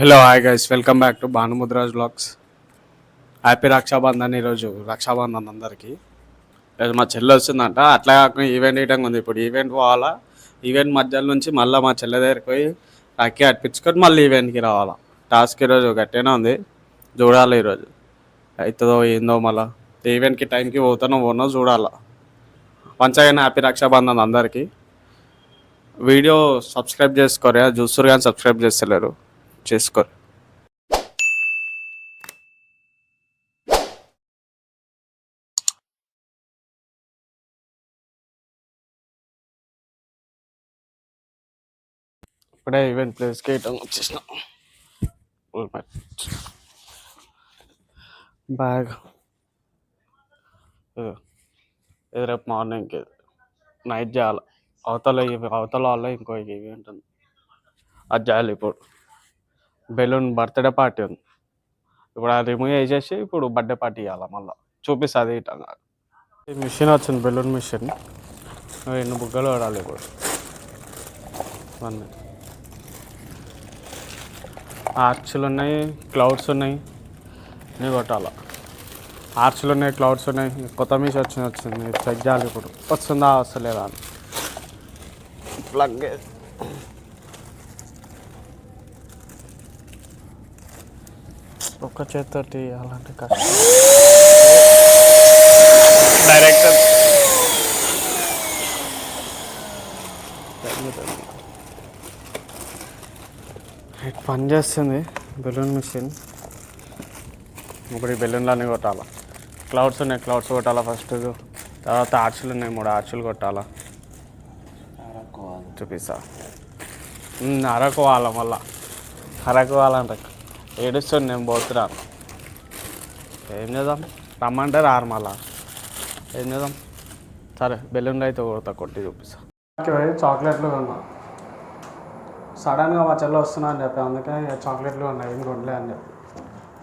Hello hi guys welcome back to Bhanumudraj blogs happy Rakshabandhan ఈరోజు. రక్షాబంధన్ అందరికీ. ఈరోజు మా చెల్లి వస్తుందంట. అట్లా కాకుండా ఈవెంట్ ఇయటం ఉంది. ఇప్పుడు ఈవెంట్ పోవాలా? ఈవెంట్ మధ్యలో నుంచి మళ్ళీ మా చెల్లె దగ్గరికి పోయి రాఖీ అర్పించుకొని మళ్ళీ ఈవెంట్కి రావాలా? టాస్క్ ఈరోజు గట్టిగానే ఉంది. చూడాలి ఈరోజు. అవుతుందో ఏందో మళ్ళీ. ఈవెంట్కి టైంకి పోతానో పోనో చూడాలా. పంచగానే హ్యాపీ రక్షాబంధన్ అందరికీ. వీడియో సబ్స్క్రైబ్ చేసుకోరు. చూస్తారు కానీ సబ్స్క్రైబ్ చేస్తలేరు. చేసుకోరు ఇప్పుడే ఈవెంట్ ప్లేస్కి వేయటం వచ్చేసినాం. బ్యాగ్. ఇది. రేపు మార్నింగ్కి నైట్ చేయాలి. అవతల అవతల వాళ్ళ ఇంకో ఈవెంట్ ఉంది అది చేయాలి ఇప్పుడు బెలూన్ బర్త్డే పార్టీ ఉంది. ఇప్పుడు అది రిమూవ్ చేసేసి ఇప్పుడు బర్త్డే పార్టీ ఇవ్వాలి మళ్ళీ. చూపిస్తుంది ఇటంగా ఈ మిషన్ వచ్చింది బెలూన్ మిషన్ ఎన్ని బుగ్గలు పడాలి ఇప్పుడు. అన్నీ ఆర్చ్లు ఉన్నాయి క్లౌడ్స్ ఉన్నాయి. అన్నీ కొట్టాల. ఆర్చ్లు ఉన్నాయి క్లౌడ్స్ ఉన్నాయి. కొత్త మిషన్ వచ్చింది వచ్చింది. చెక్ చేయాలి ఇప్పుడు. వస్తుందా వస్తలేదా అని. ప్లగ్ ఒక్క చేతితోటి అలాంటి కష్టం. డైరెక్టర్. పని చేస్తుంది బెలూన్ మిషన్. ఇప్పుడు ఈ బెలూన్లన్నీ కొట్టాలా. క్లౌడ్స్ ఉన్నాయి క్లౌడ్స్ కొట్టాలా ఫస్ట్ తర్వాత ఆర్చులు ఉన్నాయి మూడు ఆర్చులు కొట్టాలా. చూపిస్తా. అరకు వాళ్ళ మళ్ళా. అరకు వాళ్ళంట ఏడుస్తుంది నేను పోతున్నాను ఏం చేద్దాం? రమ్మంటే రారు మళ్ళా? ఏం చేద్దాం? సరే బెలూన్లు అయితే కొడతా కొట్టి చూపిస్తా. చాక్లెట్లు కొన్నా. సడన్గా మా చెల్ల వస్తున్నా అని చెప్పి అందుకే ఇక చాక్లెట్లు ఉన్నాయి ఏం కొనలే అని చెప్పి.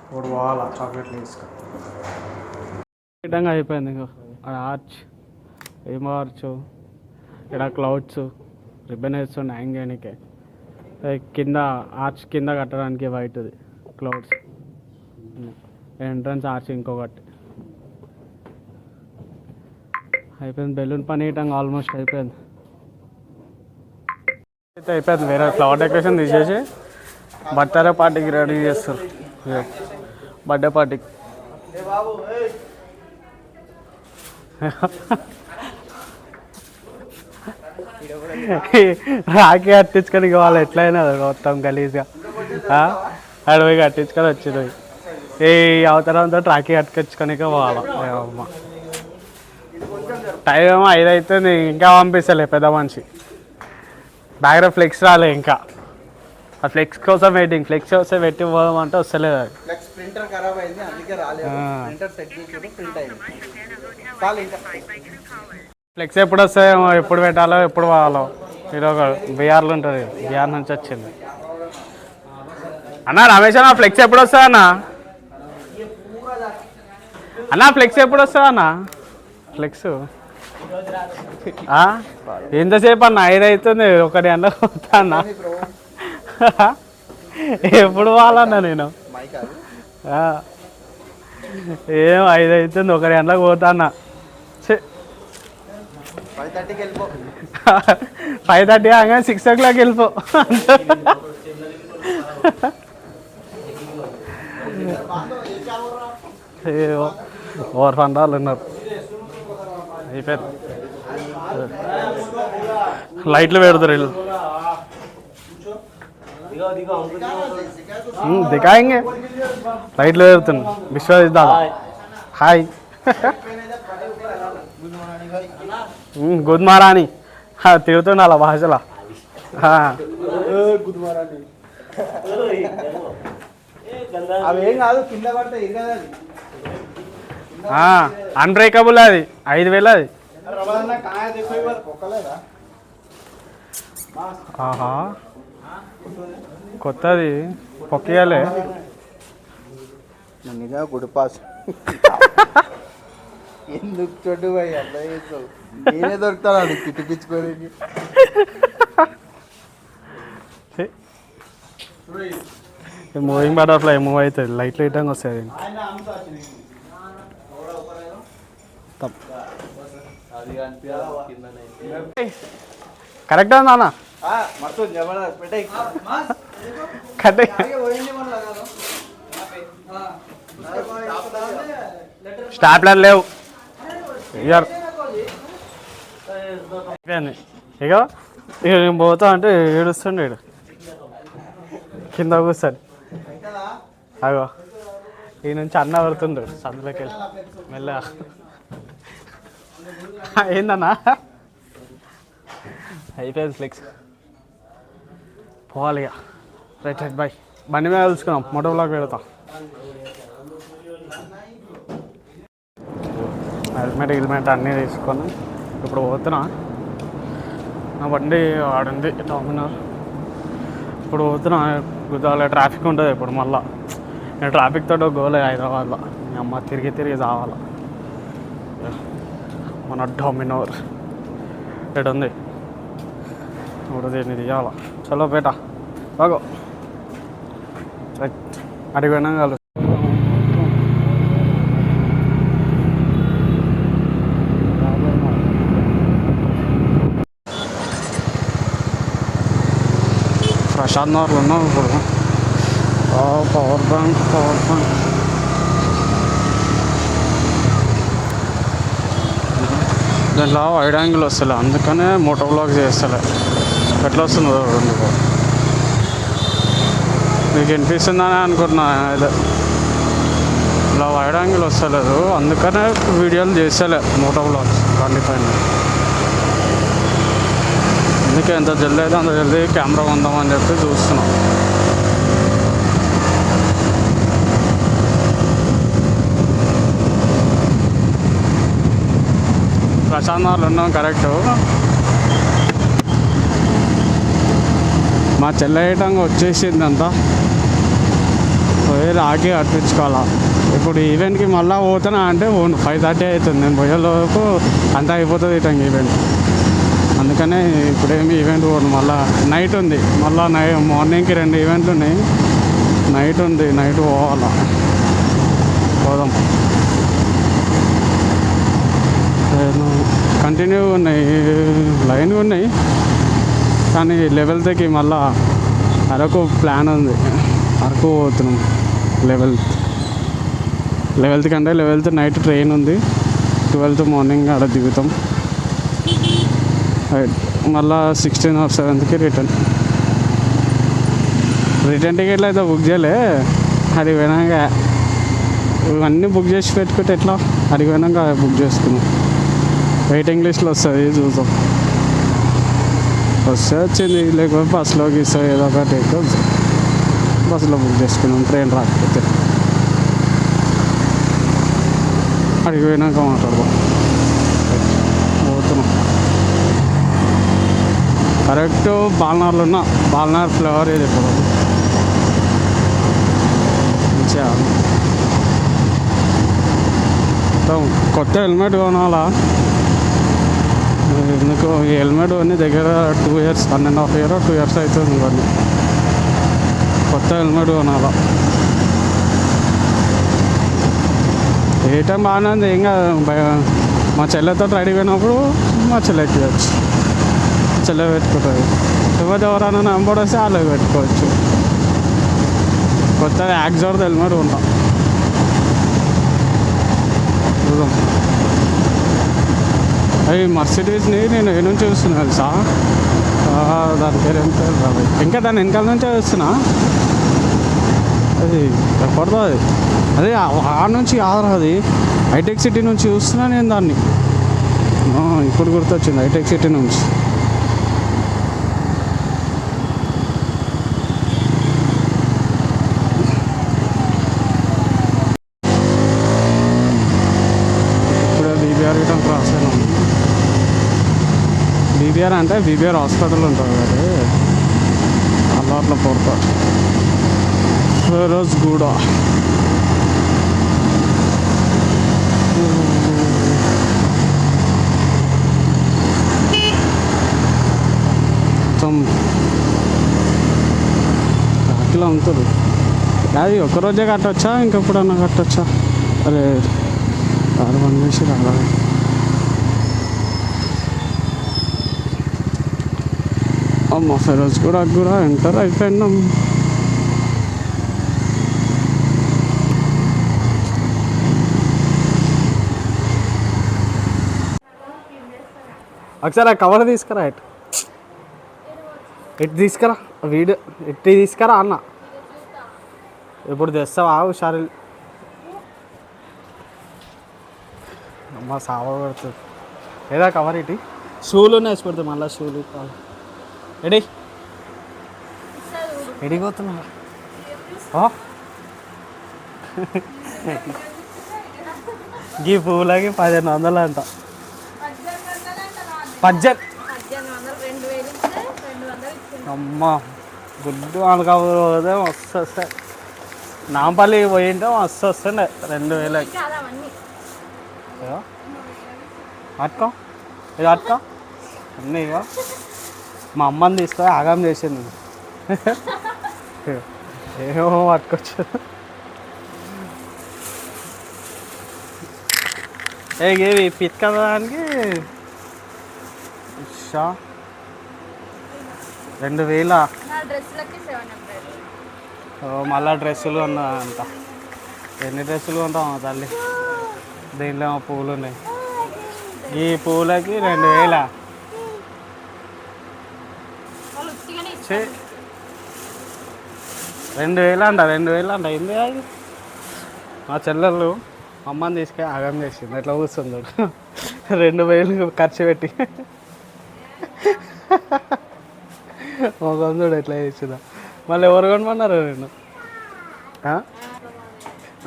ఇప్పుడు పోవాలా చాక్లెట్లు తీసుకు విధంగా అయిపోయింది ఇంకో ఆర్చ్ ఏం ఆర్చ్? ఇక్కడ క్లౌడ్స్ రిబ్బన్ వేస్తుండే హ్యాంగ్ చేయడానికి కింద ఆర్చ్ కింద కట్టడానికి వైట్ది. క్లౌడ్స్ ఎంట్రన్స్ ఆర్చ్ ఇంకొకటి. అయిపోయింది బెలూన్ పని వేయటం ఆల్మోస్ట్ అయిపోయింది. అయితే అయిపోయింది వేరే ఫ్లవర్ డెకరేషన్ తీసేసి బర్త్డే పార్టీకి రెడీ చేస్తారు. బర్త్డే పార్టీకి రాఖీ అట్టించుకొని వాళ్ళు ఎట్లయినా మొత్తం గలీజ్గా. పోయి కట్టించుకొని వచ్చింది ఏ అవతరంతో రాఖీ కట్టుకొచ్చుకొని పోవాలి. అమ్మ. టైం ఏమో ఐదు అవుతుంది ఇంకా పంపిస్తలే పెద్ద మనిషి. బ్యాగ్లో ఫ్లెక్స్ రాలే ఇంకా. ఆ ఫ్లెక్స్ కోసం వెయిటింగ్ ఫ్లెక్స్ వస్తే పెట్టి పోదామంటే వస్తలేదు అది. ఫ్లెక్స్ ఎప్పుడు వస్తాయేమో ఎప్పుడు పెట్టాలో ఎప్పుడు పోవాలో. ఇది ఒక బీఆర్లో ఉంటుంది బీఆర్ నుంచి వచ్చింది. అన్న రమేష్ అన్న ఫ్లెక్స్ ఎప్పుడు వస్తుంది అన్న? అన్న ఫ్లెక్స్ ఎప్పుడు వస్తుంది అన్న ఫ్లెక్స్ ఎంతసేపు అన్న? ఐదు అవుతుంది ఒకటి అన్న పోతా అన్న. ఎప్పుడు పోవాలన్నా నేను? ఏం ఐదు అవుతుంది ఒకటి గంటలకు పోతా అన్న. ఫైవ్ థర్టీ కానీ సిక్స్ ఓ క్లాక్ వెళ్ళిపో. ఓవర్ ఫండ్ వాళ్ళు ఉన్నారు. అయిపోయింది. లైట్లు పెడతారు వీళ్ళు. దిగాయింగే. లైట్లు పెడుతుంది విశ్వజిత్ హాయ్ గుద్మారాణి మహారాణి. తిడుతుండ అలా భాషలో? గుడ్ అవి ఏం కాదు కింద పడతాయి ఇది అన్బ్రేకబుల్ అది. ఐదు వేలు అది. ఆహా. కొత్తది. పొక్కయాలే. నిజంగా గుడి పాస్. ఎందుకు చెడ్డు పోయి నేనే దొరుకుతాను అది తిట్టిపించుకోలేకి మూవింగ్ బటర్ఫ్లై మూవ్ అవుతుంది లైట్ లైట్గా వస్తుంది కరెక్టా నాన్న స్టాప్లర్ లేవు ఇయర్ ఇక నేను పోతా అంటే ఏడుస్తుండే ఈడు. కింద కూర్చొని అగో. ఈ నుంచి అన్న పడుతుండ్రు సందులోకి వెళ్ళి. మెల్లగా. ఏందన్నా? అయిపోయింది ఫ్లెక్స్. పోవాలి ఇక. Right right bye. బండి మీద కలుసుకున్నాం మోటో బ్లాక్ పెడతాం. హెల్మెట్ హెల్మెట్ అన్నీ తీసుకొని ఇప్పుడు పోతున్నా. నా బండి ఆడింది. డామినార్ ఇప్పుడు పోతున్నా గుద్దాల ట్రాఫిక్ ఉంటుంది ఇప్పుడు మళ్ళా. నేను ట్రాఫిక్ తోటి గోలే హైదరాబాద్లో. మీ అమ్మ తిరిగి తిరిగి రావాలా మన డొమినోర్. ఎటు ఉంది ఇప్పుడు దీన్ని తీయాలా? చలో బేటా బాగో రైట్. అడిగి పోయినా ప్రశాంత్ నగర్లో ఉన్నాం ఇప్పుడు పవర్ బ్యాంక్ పవర్ బ్యాంక్ దాంట్లో వైడ్ యాంగిల్ వస్తలే అందుకనే మోటో బ్లాగ్ చేస్తలే. ఎట్లా వస్తుందో చూడండి. మీకు వినిపిస్తుందని అనుకుంటున్నా అదే ఇలా వైడ్ యాంగిల్ వస్తలేదు అందుకనే వీడియోలు చేస్తలే మోటో బ్లాగ్స్ బండి పైన. అందుకే ఎంత జల్దీ అయితే అంత జల్దీ కెమెరా కొందామని చెప్పి చూస్తున్నాం. ప్రశాంత్ నగర్లో ఉన్నాం కరెక్ట్ మా చెల్లయ్యటంగా వచ్చేసింది అంతా పోయి రాకి కట్టించుకోవాలా. ఇప్పుడు ఈవెంట్కి మళ్ళీ పోతున్నా అంటే ఫైవ్ థర్టీ అవుతుంది. నేను పోయేలోపు అంతా అయిపోతుంది ఇటంగా ఈవెంట్. అందుకనే ఇప్పుడేమి ఈవెంట్ పోను మళ్ళీ నైట్ ఉంది. మళ్ళీ నై మార్నింగ్కి రెండు ఈవెంట్లు ఉన్నాయి నైట్ ఉంది నైట్ పోవాలా? పోదాం. కంటిన్యూ ఉన్నాయి. లైన్గా ఉన్నాయి. కానీ లెవెల్ దగ్గర మళ్ళా అరకు ప్లాన్ ఉంది. అరకు పోతున్నాం. లెవెల్త్ లెవెల్త్ కంటే లెవెల్త్ నైట్ ట్రైన్ ఉంది. ట్వెల్త్ మార్నింగ్ అక్కడ దిగుతాం. మళ్ళా సిక్స్టీన్ ఆర్ సెవెంత్కి రిటర్న్ రిటర్న్ టికెట్లు అయితే బుక్ చేయలే. అది పోయినాక ఇవన్నీ బుక్ చేసి పెట్టుకుంటే ఎట్లా? అది పోయినాక బుక్ చేసుకున్నాం. వెయిటింగ్ లిస్ట్లో వస్తుంది చూద్దాం. వస్తే వచ్చింది లేకపోతే బస్సులో గీస్తా ఏదో ఒకటి ఎక్కువ. బస్సులో బుక్ చేసుకున్నాం ట్రైన్ రాకపోతే. అడిగి పోయినాక మాట్లాడదాం పోతున్నాం కరెక్ట్ బాల్నార్లో ఉన్న బాల్నార్ ఫ్లేవర్ ఇది ఇప్పుడు మంచిగా. మొత్తం కొత్త హెల్మెట్ కొనాలా? ఎందుకు? ఈ హెల్మెట్ అన్ని దగ్గర two years one and half year two years అవుతుంది ఇవన్నీ. కొత్త హెల్మెట్ కొనాలా? ఏ టైం బాగానే ఉంది ఏం కాదు. భయ- మా చెల్లెతో రెడీ పోయినప్పుడు మా చెల్లె ఎక్కివచ్చు చల్ల పెట్టుకుంటుంది. లేకపోతే ఎవరైనా నెంబర్ వస్తే వాళ్ళకి పెట్టుకోవచ్చు. కొత్తగా యాక్జోర్ హెల్మెట్ ఉంటాం చూద్దాం. అవి మర్సిడీస్ని నేను ఏ నుంచి చూస్తున్నా తెలుసా? దాని పేరు ఎంత ఇంకా దాని వెనకాల నుంచే చూస్తున్నా. అది ఎప్పటిదో అది. అదే ఆ- నుంచి కాదురా అది. హైటెక్ సిటీ నుంచి చూస్తున్నా నేను దాన్ని. ఇప్పుడు గుర్తొచ్చింది హైటెక్ సిటీ నుంచి. అంటే బీబీఆర్ హాస్పిటల్ ఉంటుంది కదా అలా అట్లా పోతా. ఫెరోజ్ గూడ. మొత్తం కాకిలా ఉంటుంది. అది ఒకరోజే కట్టొచ్చా? ఇంకెప్పుడన్నా కట్టొచ్చా? అరే ఆరు మంది వేసి రావాలి. అమ్మ ఫిరోజ్ కూడా కూడా ఎంటర్ అయిపోయినాం ఒకసారి ఆ కవర్ తీసుకురా ఇటు. ఇటు తీసుకురా వీడియో ఇటు తీసుకురా అన్న. ఇప్పుడు తెస్తావా హుషారు అమ్మ సావ పడుతుంది ఏదా కవర్ ఇటు? షూలు వేసి పెడతాం మళ్ళీ షూలు కావాలి ఎడి ఎడిపోతున్నా ఈ పువ్వులకి పదిహేను వందలు అంట. రెండు రెండు ఇచ్చింది అమ్మ గుడ్డు అనుకోకపోతే మస్తు వస్తాయి. నాంపల్లి పోయింటే మస్తు వస్తుండే రెండు వేలకి. పట్టుకో ఇది పట్టుకో అన్నీ ఇగో మా అమ్మని తీసుకొని ఆగం చేసింది. ఏమో పట్టుకోవచ్చు ఏ ఇవి పిత్కదానికి షా? రెండు వేల. మళ్ళా డ్రెస్సులు ఉన్నాయంట ఎన్ని డ్రెస్సులు కొంటాం తల్లి? దీంట్లో పువ్వులు ఉన్నాయి. ఈ పువ్వులకి రెండు వేల. ఛే. రెండు వేలు అంట రెండు వేలు అంట ఏంది అది? మా చెల్లెళ్ళు అమ్మని తీసుకొని ఆగం చేసింది. ఎట్లా కూర్చుంది చూడు. రెండు వేలు ఖర్చు పెట్టి. మా చూడు ఎట్లా చేసిందా. మళ్ళీ ఎవరు కొనమన్నారు నేను?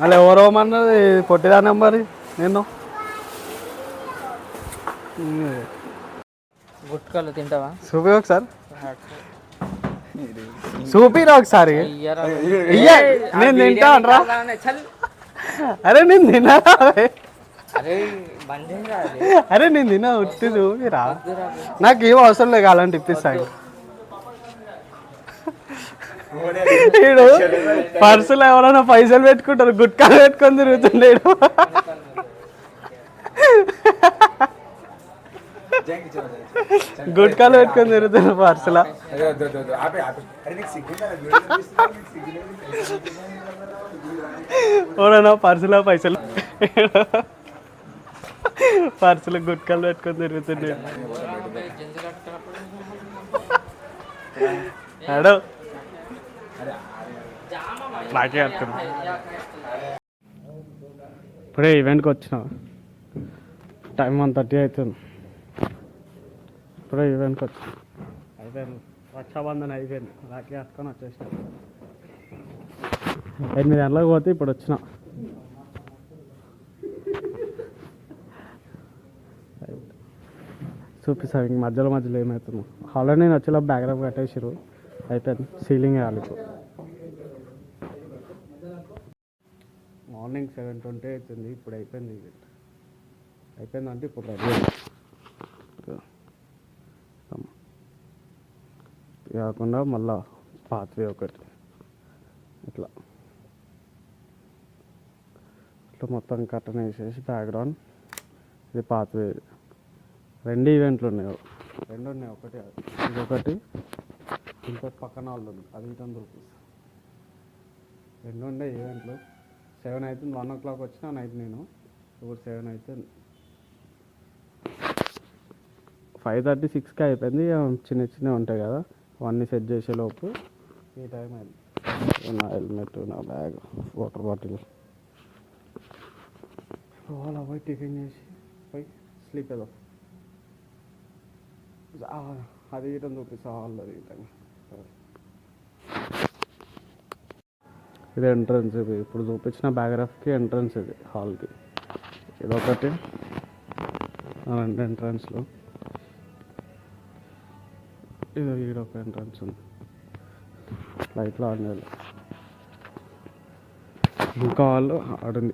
మళ్ళీ ఎవరు ఇవ్వమన్నది పొట్టిదా నెంబర్ నేను గుట్కాలు తింటావా? చూపి ఒకసారి. చూపిరా ఒకసారి? నేను తింటా అంటరా. అరే నేను తిన్నా? అరే నేను తిన్నా ఉట్టి చూపిరా నాకు ఏం అవసరం లేదు కావాలంటే ఇప్పిస్తాను వీడు పర్సులో ఎవరైనా పైసలు పెట్టుకుంటారు గుట్కాలు పెట్టుకొని తిరుగుతుండేడు గుట్కాలు పెట్టుకొని తిరుగుతారు పర్సులో. ఓడనా పర్సులో పైసలు పార్సల్ గుట్కాలు పెట్టుకొని తిరుగుతుండేడు అడో నాకే అర్థం. ఇప్పుడే ఈవెంట్కి వచ్చిన. టైం వన్ థర్టీ అవుతుంది. ఇప్పుడే ఈవెంట్కి వచ్చిన అయిపోయింది. రక్షాబంధన్ అయిపోయింది. రాఖీ కట్టుకొని వచ్చేసిన ఎనిమిది గంటలకు పోతే ఇప్పుడు వచ్చిన. చూపిస్తాను ఇంక మధ్యలో మధ్యలో ఏమవుతుందో. హాల్లో నేను వచ్చేలా బ్యాక్గ్రౌండ్ కట్టేసారు అయిపోయింది. సీలింగ్ వేయాలి ఇప్పుడు. మార్నింగ్ సెవెన్ ట్వంటీ అవుతుంది. ఇప్పుడు అయిపోయింది. ఇది అయిపోయిందంటే ఇప్పుడు రెడీ కాకుండా మళ్ళా పాత్వే ఒకటి. ఇట్లా. ఇట్లా మొత్తం కట్టన వేసేసి బ్యాక్గ్రౌండ్ ఇది పాత్వే. రెండు ఈవెంట్లు ఉన్నాయి. రెండు ఉన్నాయి. ఒకటి ఇది ఒకటి. ఇంకోటి పక్కన వాళ్ళు ఉంది. అది ఇటం రూపీస్ రెండు ఉండే ఈవెంట్లు సెవెన్ అవుతుంది వన్ ఓ క్లాక్ వచ్చిన నైట్ నేను. ఇప్పుడు సెవెన్ అయితే ఫైవ్ థర్టీ సిక్స్కి అయిపోయింది. చిన్న చిన్నవి ఉంటాయి కదా. అవన్నీ సెట్ చేసే లోపు ఈ టైం అయింది. నా హెల్మెట్ నా బ్యాగ్ వాటర్ బాటిల్. పోవాలా పోయి టిఫిన్ చేసి పోయి స్లీప్ ఏదో అది ఇటం చూపిస్తా హాల్ అది ఇది ఎంట్రన్స్ ఇది. ఇప్పుడు చూపించిన బ్యాగ్రాఫ్కి ఎంట్రన్స్ ఇది హాల్కి ఇది ఒకటి ఆ రెండు ఎంట్రన్స్లో ఇది ఈడొక ఎంట్రన్స్ ఉంది. లైట్లో ఆన్ చేయాలి. ఇంకా హాల్ ఆడుంది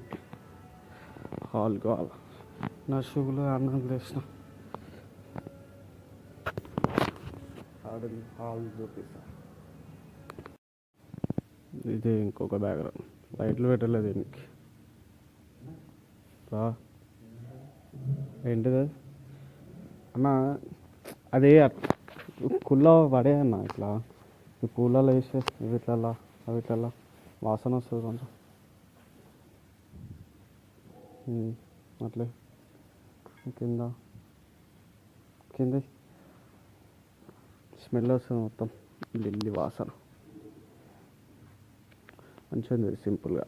హాల్కి హాల్ నా షూలు అన్నం తెసిన ఆడుంది. హాల్ చూపిస్తా. ఇదే ఇంకొక బ్యాక్గ్రౌండ్ లైట్లు పెట్టలేదు దీనికి. రా. ఏంటిది అన్న అది కుళ్ళ పడే అన్న ఇట్లా. ఈ పూలలో వేసే ఇవి ఇట్లా వాసన వస్తుంది కొంచెం. అట్లే. కింద కింద. స్మెల్ వస్తుంది మొత్తం. లిల్లీ వాసన. మంచిగా ఉంది సింపుల్గా.